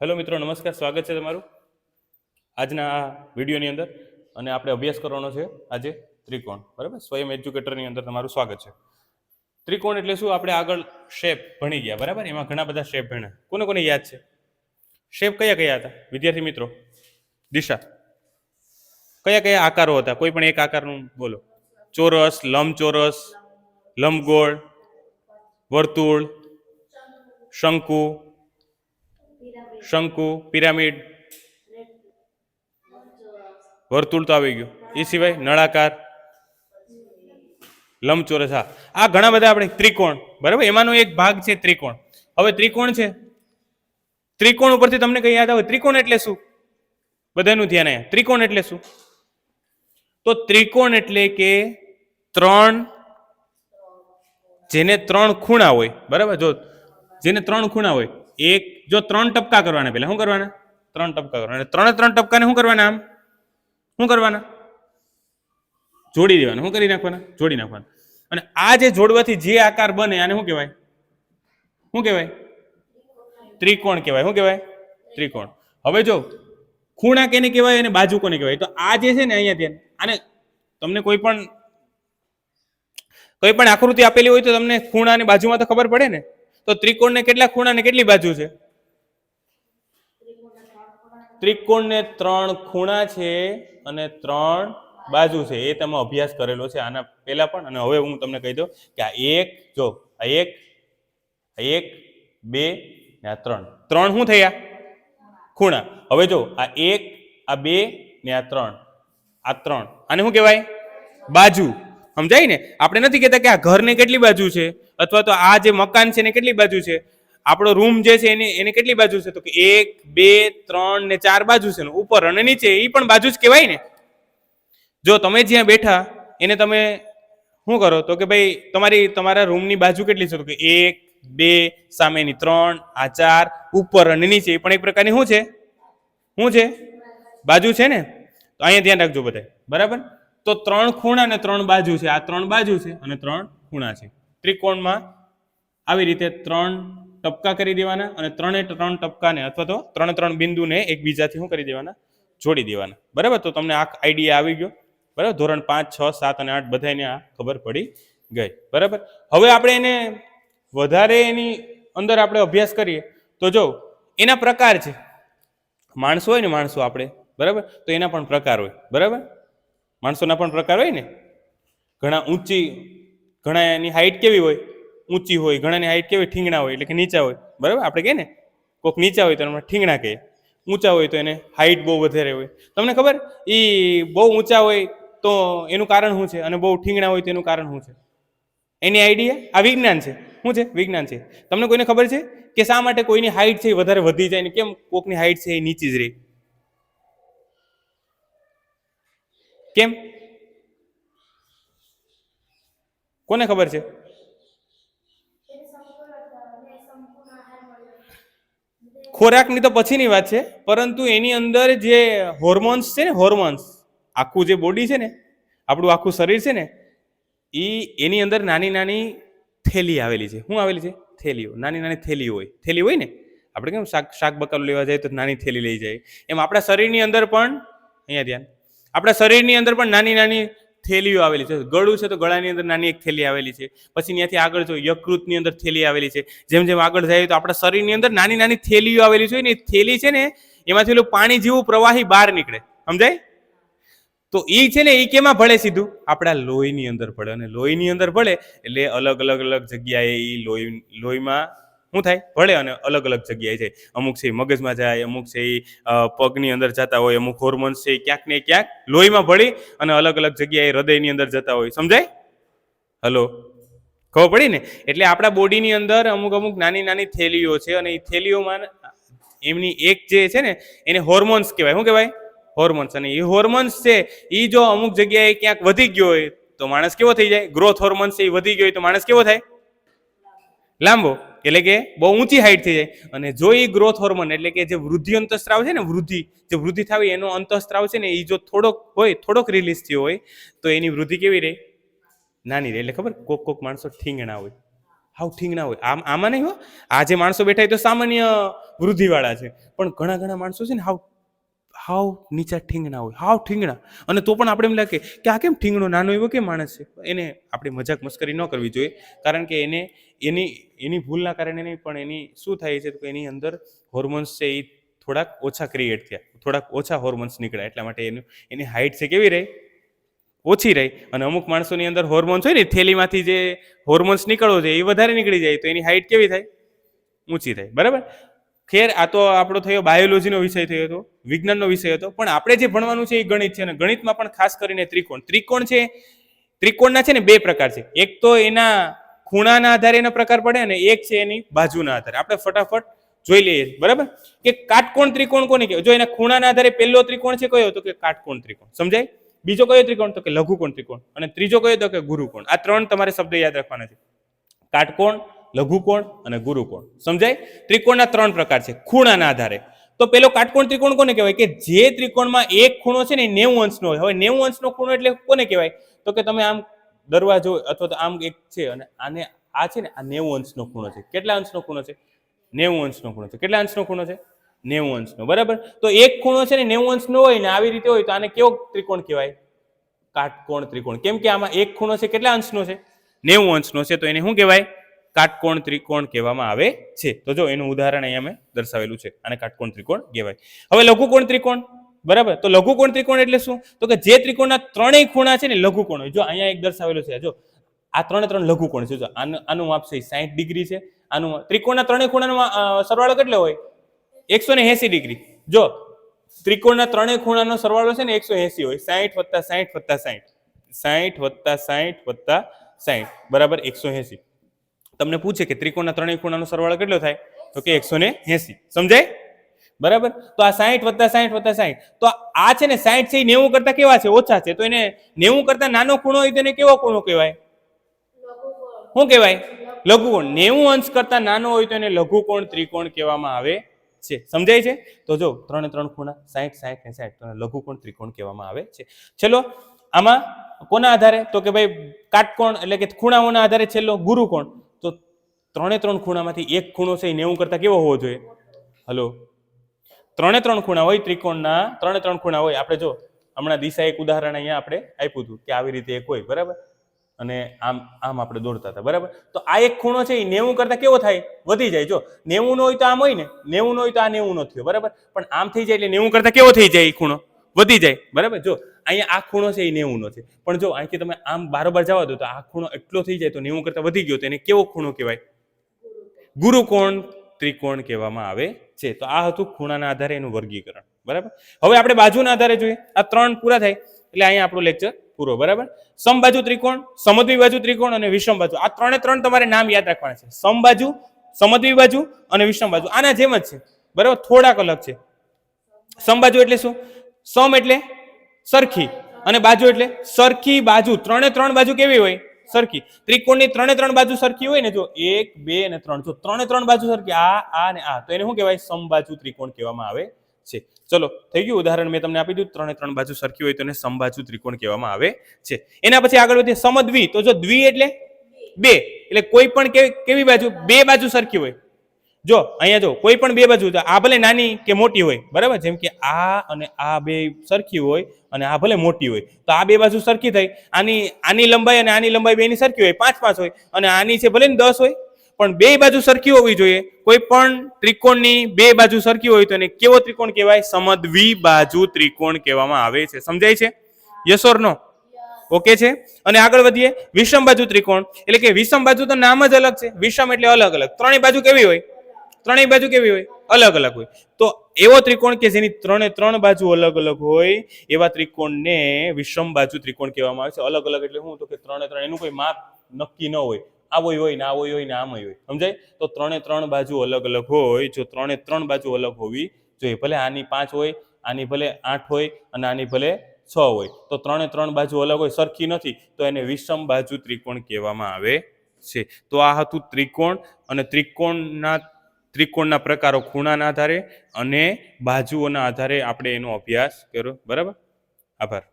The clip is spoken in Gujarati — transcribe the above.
હેલો મિત્રો, નમસ્કાર, સ્વાગત છે તમારું આજના આ વિડીયોની અંદર. અને આપણે અભ્યાસ કરવાનો છે આજે ત્રિકોણ, બરાબર? સ્વયં એજ્યુકેટરની અંદર તમારું સ્વાગત છે. ત્રિકોણ એટલે શું? આપણે આગળ શેપ ભણી ગયા, બરાબર? એમાં ઘણા બધા શેપ ભણ્યા. કોને કોને યાદ છે? શેપ કયા કયા હતા? વિદ્યાર્થી મિત્રો, દિશા. કયા કયા આકારો હતા? કોઈ પણ એક આકારનું બોલો. ચોરસ, લંબચોરસ, લંબગોળ, વર્તુળ, શંકુ શંકુ, પિરામિડ. વર્તુળ તો આવી ગયું. એ સિવાય નળાકાર. લંબચોરસ, હા. આ ઘણા બધા આપણે ત્રિકોણ, બરાબર? એમાંનો એક ભાગ છે ત્રિકોણ. હવે ત્રિકોણ છે? ત્રિકોણ ઉપરથી તમને કઈ યાદ આવે? ત્રિકોણ એટલે શું? બધાનું ધ્યાન આવ્યા ત્રિકોણ એટલે શું? તો ત્રિકોણ એટલે કે ત્રણ, જેને ત્રણ ખૂણા હોય, બરાબર? જો, જેને ત્રણ ખૂણા હોય એક, જો ત્રણ ટપકા કરવાના પેલા, શું કરવાના? ત્રણ ટપકા કરવાના. ત્રણે ત્રણ ટપકાને શું કરવાના આમ? શું કરવાના? જોડી દેવાના. શું કરી નાખવાના? જોડી નાખવાના. અને આ જે જોડવાથી જે આકાર બને, આને શું કહેવાય? શું કહેવાય? ત્રિકોણ કહેવાય. શું કહેવાય? ત્રિકોણ. હવે જો, ખૂણા કેને કહેવાય અને બાજુ કોને કહેવાય? તો આ જે છે ને અહીંયા ધ્યાન આને તમને કોઈ પણ કોઈ પણ આકૃતિ આપેલી હોય તો તમને ખૂણા અને બાજુમાં તો ખબર પડે ને? તો ત્રિકોણને કેટલા ખૂણા અને કેટલી બાજુ છે? ત્રિકોણને ત્રણ ખૂણા છે અને ત્રણ બાજુ છે. એ તમે અભ્યાસ કરેલો છે. આના પહેલા પણ અને હવે હું તમને કહી દઉં કે આ એક, જો, આ એક આ એક, બે, ને આ ત્રણ. ત્રણ શું થયા? ખૂણા. હવે જો, આ એક, આ બે, ને આ ત્રણ. આ ત્રણ. આને શું કહેવાય? બાજુ. સમજાય ને? આપણે નથી કહેતા કે આ ઘરને કેટલી બાજુ છે, અથવા તો આ જે મકાન છે એને કેટલી બાજુ છે. આપણો રૂમ જે છે એને એને કેટલી બાજુ છે? તો કે એક, બે, ત્રણ ને ચાર બાજુ છે ઉપર અને નીચે એ પણ બાજુ જ કહેવાય ને? જો તમે જ્યાં બેઠા, એને તમે શું કરો? તો કે ભાઈ, તમારી, તમારા રૂમની બાજુ કેટલી છે? તો કે એક, બે, સામેની ત્રણ, આ ચાર, ઉપર અને નીચે એ પણ એક પ્રકારની શું છે? શું છે? બાજુ છે ને? તો અહીંયા ધ્યાન રાખજો બધા બરાબર? તો ત્રણ ખૂણા અને ત્રણ બાજુ છે. આ ત્રણ બાજુ છે અને ત્રણ ખૂણા છે. ત્રિકોણમાં આવી રીતે ત્રણ ટપકા કરી દેવાના અને ત્રણે ત્રણ ટપકાને અથવા તો ત્રણે ત્રણ બિંદુને એકબીજાથી શું કરી દેવાના? જોડી દેવાના. બરાબર? તો તમને આ આઈડિયા આવી ગયો. બરાબર? ધોરણ પાંચ, છ, સાત અને આઠ બધાને આ ખબર પડી ગઈ. બરાબર? હવે આપણે એને વધારે એની અંદર આપણે અભ્યાસ કરીએ. તો જો, એના પ્રકાર છે. માણસો હોય ને માણસો આપણે. બરાબર? તો એના પણ પ્રકાર હોય. બરાબર? માણસોના પણ પ્રકાર હોય ને. ઘણા ઊંચી, ઘણા એની હાઈટ કેવી હોય? ઊંચી હોય, ઘણાની હાઈટ કેવી? ઠીંગણા હોય, એટલે કે નીચા હોય. બરાબર? આપણે કહીએ ને, કોઈક નીચા હોય તો એમાં ઠીંગણા કહીએ. ઊંચા હોય તો એને હાઈટ બહુ વધારે હોય. તમને ખબર? એ બહુ ઊંચા હોય તો એનું કારણ શું છે? અને બહુ ઠીંગણા હોય તો એનું કારણ શું છે? એની આઈડિયા આ વિજ્ઞાન છે. શું છે? વિજ્ઞાન છે. તમને કોઈને ખબર છે? કે શા માટે કોઈની હાઈટ છે એ વધારે વધી જાય ને? કેમ? કોકની હાઈટ છે એ નીચી જ રહે. કેમ? કોને ખબર છે? ખોરાકની તો પછીની વાત છે, પરંતુ એની અંદર જે હોર્મોન્સ છે ને હોર્મોન્સ આખું જે બોડી છે ને, આપણું આખું શરીર છે ને, એ એની અંદર નાની નાની થેલી આવેલી છે. શું આવેલી છે? થેલીઓ. નાની નાની થેલી હોય. થેલી હોય ને, આપણે કેમ શાક શાક બકાલું લેવા જાય તો નાની થેલી લઈ જાય. એમ આપણા શરીરની અંદર પણ, અહીંયા ધ્યાન. આપણા શરીરની અંદર પણ નાની નાની થેલીઓ આવેલી છે. ગળું છે તો ગળાની અંદર નાની એક થેલી આવેલી છે. પછી ત્યાંથી આગળ જો યકૃતની અંદર થેલી આવેલી છે. જેમ જેમ આગળ જાય તો આપણા શરીરની અંદર નાની નાની થેલીઓ આવેલી છે ને એ થેલી છે ને એમાંથી પેલું પાણી જેવું પ્રવાહી બહાર નીકળે. સમજાય? તો એ છે ને એ કેમાં ભળે સીધું? આપણા લોહીની અંદર ભળે. અને લોહીની અંદર ભળે એટલે અલગ અલગ અલગ જગ્યાએ એ લોહી, લોહીમાં શું થાય? ભળે અને અલગ અલગ જગ્યાએ જાય. અમુક છે મગજમાં જાય, અમુક છે પગની અંદર જતા હોય, અમુક હોર્મોન્સ છે ક્યાંક ને ક્યાંક લોહીમાં ભળી અને અલગ અલગ જગ્યાએ હૃદયની અંદર જતા હોય. સમજાય? હલો? ખબર પડી ને? એટલે આપણા બોડીની અંદર અમુક અમુક નાની નાની થેલીઓ છે અને એ થેલીઓમાં એમની એક જે છે ને, એને હોર્મોન્સ કહેવાય. શું કહેવાય? હોર્મોન્સ અને એ હોર્મોન્સ છે એ જો અમુક જગ્યાએ ક્યાંક વધી ગયો હોય તો માણસ કેવો થઈ જાય? ગ્રોથ હોર્મોન્સ એ વધી ગયો હોય તો માણસ કેવો થાય? લાંબો. એટલે કે બહુ ઊંચી હાઈટ થઈ જાય. અને જો એ ગ્રોથ હોર્મોન એટલે કે જે વૃદ્ધિ અંતસ્ત્રાવ છે ને, વૃદ્ધિ, જે વૃદ્ધિ થાવી એનો અંતસ્ત્રાવ છે ને, એ જો થોડોક હોય, થોડોક રિલીઝ થયો હોય, તો એની વૃદ્ધિ કેવી રહે? નાની રહે. એટલે ખબર? કોક કોક માણસો ઠીંગણા હોય. હાવ ઠીંગણા હોય. આમ, આમાં નહીં હો. આ જે માણસો બેઠા એ તો સામાન્ય વૃદ્ધિવાળા છે. પણ ઘણા ઘણા માણસો છે ને, હાવ હાવ નીચા ઠીંગણા હોય? હાવ ઠીંગણા? અને તો પણ આપણે એમ લાગે કે આ કેમ ઠીંગણો નાનો એવો કેમ માણસ છે? એને આપણે મજાક મસ્કરી ન કરવી જોઈએ. કારણ કે એને, એની એની ભૂલના કારણે નહીં, પણ એની શું થાય છે તો એની અંદર હોર્મોન્સ છે એ થોડાક ઓછા ક્રિએટ થયા. થોડાક ઓછા હોર્મોન્સ નીકળ્યા. એટલા માટે એનું, એની હાઇટ છે કેવી રહી? ઓછી રહી. અને અમુક માણસોની અંદર હોર્મોન્સ હોય ને થેલીમાંથી જે હોર્મોન્સ નીકળવો છે, એ વધારે નીકળી જાય તો એની હાઇટ કેવી થાય? ઊંચી થાય. બરાબર? ખેર, આ તો આપણો થયો બાયોલોજીનો વિષય થયો હતો, વિજ્ઞાનનો વિષય હતો, પણ આપણે જે ભણવાનું છે એ ગણિત છે અને ગણિતમાં પણ ખાસ કરીને ત્રિકોણ. ત્રિકોણ છે, ત્રિકોણના છે ને બે પ્રકાર છે. એક તો એના ખૂણાના આધારે એનો પ્રકાર પડે અને એક છે એની બાજુના આધારે. આપણે ફટાફટ જોઈ લઈએ. બરાબર? કે કાટકોણ ત્રિકોણ કોને કહેવાય? જો એના ખૂણાના આધારે પહેલો ત્રિકોણ છે કયો? તો કે કાટકોણ ત્રિકોણ. સમજાય? બીજો કયો ત્રિકોણ? તો કે લઘુકોણ ત્રિકોણ. અને ત્રીજો કયો? તો કે ગુરુકોણ. આ ત્રણ તમારે શબ્દ યાદ રાખવાના છે. કાટકોણ લઘુકોણ અને ગુરુકોણ. સમજાય? ત્રિકોણના ત્રણ પ્રકાર છે, ખૂણાના આધારે. તો પેલો કાટકોણ ત્રિકોણ કોને કહેવાય? કે જે ત્રિકોણમાં એક ખૂણો છે ને નેવું અંશનો હોય. હવે નેવું અંશનો ખૂણો એટલે કોને કહેવાય? તો કે તમે આમ દરવાજો અથવા તો આમ એક છે અને આને આ છે ને આ નેવું અંશનો ખૂણો છે. કેટલા અંશનો ખૂણો છે? નેવું અંશનો ખૂણો છે. કેટલા અંશનો ખૂણો છે? નેવું અંશનો. બરાબર? તો એક ખૂણો છે ને નેવું અંશનો હોય ને આવી રીતે હોય તો આને કેવો ત્રિકોણ કહેવાય? કાટકોણ ત્રિકોણ. કેમ કે આમાં એક ખૂણો છે, કેટલા અંશનો છે? નેવું અંશનો છે. તો એને શું કહેવાય? કાટકોણ ત્રિકોણ કહેવામાં આવે છે. તો જો એનું ઉદાહરણ અહીંયા મેં દર્શાવેલું છે. આને કાટકોણ ત્રિકોણ કહેવાય. હવે લઘુકોણ ત્રિકોણ. બરાબર? તો લઘુકોણ ત્રિકોણ એટલે શું? તો કે જે ત્રિકોણના ત્રણેય ખૂણા છે ને લઘુકોણ હોય. જો અહીંયા એક દર્શાવેલું છે, જો. આ ત્રણે ત્રણ લઘુકોણ છે, જો. આનું માપ છે સાહીઠ ડિગ્રી છે. આનું ત્રિકોણના ત્રણેય ખૂણાનો સરવાળો કેટલો હોય? એકસો ને એસી ડિગ્રી. જો. ત્રિકોણના ત્રણેય ખૂણાનો સરવાળો છે ને એકસો એસી હોય. સાહીઠ વત્તા સાહીઠ વત્તા સાહીઠ સાહીઠ વત્તા સાહીઠ વત્તા સાહીઠ બરાબર? એકસો એસી. તમને પૂછે કે ત્રિકોણના ત્રણેય ખૂણાનો સરવાળો કેટલો થાય? તો કે એકસો ને એસી. સમજાય? બરાબર? તો આ સાહીઠ વત્તા સાહીઠ વત્તા સાહીઠ તો આ છે ને સાહીઠ છે નેવું કરતા કેવા છે? ઓછા છે. તો એને નેવું કરતા નાનો ખૂણો હોય તો એને કેવો ખૂણો કહેવાય? શું કહેવાય? લઘુકોણ. નેવું અંશ કરતા નાનો હોય તો એને લઘુકોણ ત્રિકોણ કહેવામાં આવે છે. સમજાય છે? તો જો, ત્રણે ત્રણ ખૂણા સાહીઠ સાહીઠ ને સાહીઠ લઘુકોણ ત્રિકોણ કહેવામાં આવે છે. ચલો, આમાં કોના આધારે? તો કે ભાઈ કાટકોણ એટલે કે ખૂણાઓના આધારે છેલ્લો ગુરુકોણ. ત્રણે ત્રણ ખૂણામાંથી એક ખૂણો છે એ નેવું કરતા કેવો હોવો જોઈએ? હલો. ત્રણે ત્રણ ખૂણા હોય ત્રિકોણના, ત્રણે ત્રણ ખૂણા હોય. આપણે જો, હમણાં દિશા એક ઉદાહરણ અહીંયા આપણે આપ્યું હતું કે આવી રીતે એક હોય, બરાબર? અને આમ આમ આપણે દોડતા હતા, બરાબર? તો આ એક ખૂણો છે એ નેવું કરતા કેવો થાય? વધી જાય. જો, નેવું નો હોય તો આમ હોય ને? નેવું નો હોય તો આ નેવું નો થયો, બરાબર? પણ આમ થઈ જાય એટલે નેવું કરતા કેવો થઈ જાય એ ખૂણો? વધી જાય, બરાબર? જો, અહીંયા આ ખૂણો છે એ નેવું નો છે. પણ જો, અહીંથી તમે આમ બારોબાર જવા દો તો આ ખૂણો એટલો થઈ જાય તો નેવું કરતા વધી ગયો તો એને કેવો ખૂણો કહેવાય? ગુરુકોણ ત્રિકોણ કહેવામાં આવે છે. તો આ હતું ખૂણાના આધારે એનું વર્ગીકરણ. બરાબર? હવે આપણે બાજુના આધારે જોઈએ. આ ત્રણ પૂરા થાય. એટલે અહીંયા આપણો લેક્ચર પૂરો. બરાબર? સમબાજુ ત્રિકોણ સમદ્વી બાજુ ત્રિકોણ અને વિષમ બાજુ આ ત્રણે ત્રણ તમારે નામ યાદ રાખવાના છે. સમબાજુ સમદ્વી બાજુ અને વિષમ બાજુ આના જેમ જ છે. બરાબર? થોડાક અલગ છે. સમબાજુ એટલે શું? સમ એટલે સરખી. અને બાજુ એટલે સરખી બાજુ. ત્રણે ત્રણ બાજુ કેવી હોય? સરખી. ત્રિકોણની ત્રણે ત્રણ બાજુ સરખી હોય ને, જો એક, બે અને ત્રણ, જો ત્રણે ત્રણ બાજુ સરખી, આ આ ને આ, તો એને શું કહેવાય? સમબાજુ ત્રિકોણ કહેવામાં આવે છે. ચલો, થઈ ગયું ઉદાહરણ મેં તમને આપી દીધું. ત્રણે ત્રણ બાજુ સરખી હોય તો એને સમબાજુ ત્રિકોણ કહેવામાં આવે છે. એના પછી આગળ વધીએ. સમદ્વિ, તો જો દ્વિ એટલે? બે. એટલે કોઈ પણ કેવી બાજુ? બે બાજુ સરખી હોય. જો, અહીંયા જો, કોઈ પણ બે બાજુ આ ભલે નાની કે મોટી હોય, બરાબર? જેમ કે આ અને આ બે સરખી હોય અને આ ભલે મોટી હોય. તો આ બે બાજુ સરખી થઈ. આની આની લંબાઈ અને આની લંબાઈ બેની સરખી હોય, પાંચ પાંચ હોય. અને આની છે ભલે ને દસ હોય, પણ બે બાજુ સરખી હોવી જોઈએ. કોઈ પણ ત્રિકોણની બે બાજુ સરખી હોય તો એને કેવો ત્રિકોણ કહેવાય? સમદ્વી બાજુ ત્રિકોણ કહેવામાં આવે છે. સમજાય છે? યસ નો ઓકે છે? અને આગળ વધીએ. વિષમ બાજુ ત્રિકોણ. એટલે કે વિષમ બાજુ તો નામ જ અલગ છે. વિષમ એટલે અલગ અલગ. ત્રણેય બાજુ કેવી હોય? ત્રણેય બાજુ કેવી હોય? અલગ અલગ હોય. તો એવો ત્રિકોણ કે જેની ત્રણે ત્રણ બાજુ અલગ અલગ હોય, એવા ત્રિકોણને વિષમ બાજુ ત્રિકોણ કહેવામાં આવે છે. અલગ અલગ એટલે શું તો કે ત્રણે ત્રણ, એનું કોઈ માપ નક્કી ન હોય. આવો હોય ને આવો હોય ને આમ હોય. સમજાય? તો ત્રણે ત્રણ બાજુ અલગ અલગ હોય, જો ત્રણે ત્રણ બાજુ અલગ હોવી જોઈએ. ભલે આની પાંચ હોય, આની ભલે આઠ હોય અને આની ભલે છ હોય. તો ત્રણે ત્રણ બાજુ અલગ હોય, સરખી નથી. તો એને વિષમ બાજુ ત્રિકોણ કહેવામાં આવે છે. તો આ હતું ત્રિકોણ અને ત્રિકોણના ત્રિકોણના પ્રકારો ખૂણાના આધારે અને બાજુઓના આધારે આપણે એનો અભ્યાસ કર્યો. બરાબર? આભાર.